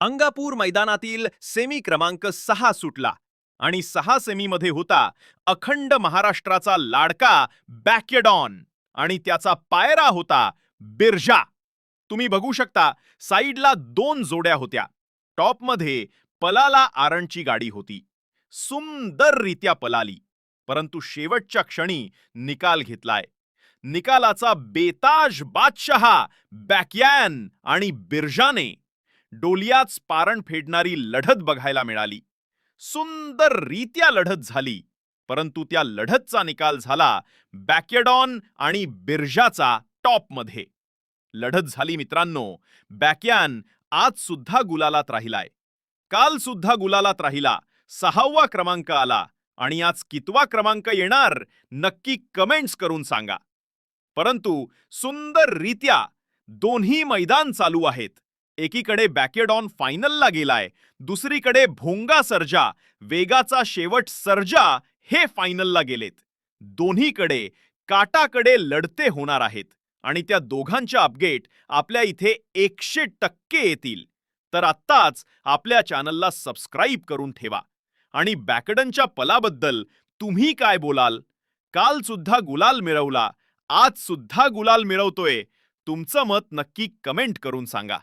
अंगापूर मैदानातील सेमी क्रमांक सहा सुटला आणि सहा सेमीमध्ये होता अखंड महाराष्ट्राचा लाडका बॅकेडॉन आणि त्याचा पायरा होता बिर्जा. तुम्ही बघू शकता साईडला दोन जोड्या होत्या. टॉपमध्ये पलाला आरणची गाडी होती. सुंदररित्या पलाली परंतु शेवटच्या क्षणी निकाल घेतलाय. निकालाचा बेताज बादशहा बॅकयॅन आणि बिर्जाने. डोलियाच पारण फेडणारी लढत बघायला मिळाली. सुंदर रीत्या लढत झाली परंतु त्या लढतचा निकाल झाला बॅकेडॉन आणि बिर्जाचा टॉपमध्ये. लढत झाली मित्रांनो बॅकयान आज सुद्धा गुलालात राहिलाय. काल सुद्धा गुलालात राहिला सहावा क्रमांक आला आणि आज कितवा क्रमांक येणार नक्की कमेंट्स करून सांगा. परंतु सुंदर रीत्या दोन्ही मैदान चालू आहेत. एकीकडे बॅकेडॉन फायनलला गेलाय दुसरीकडे भोंगा सर्जा वेगाचा शेवट सर्जा हे फायनलला गेलेत. दोन्हीकडे काटाकडे लढते होणार आहेत आणि त्या दोघांच्या अपडेट आपल्या इथे एकशे टक्के येतील. तर आत्ताच आपल्या चॅनलला सबस्क्राईब करून ठेवा आणि बॅकडनच्या पलाबद्दल तुम्ही काय बोलाल? काल सुद्धा गुलाल मिळवला आज सुद्धा गुलाल मिळवतोय तुमचं मत नक्की कमेंट करून सांगा.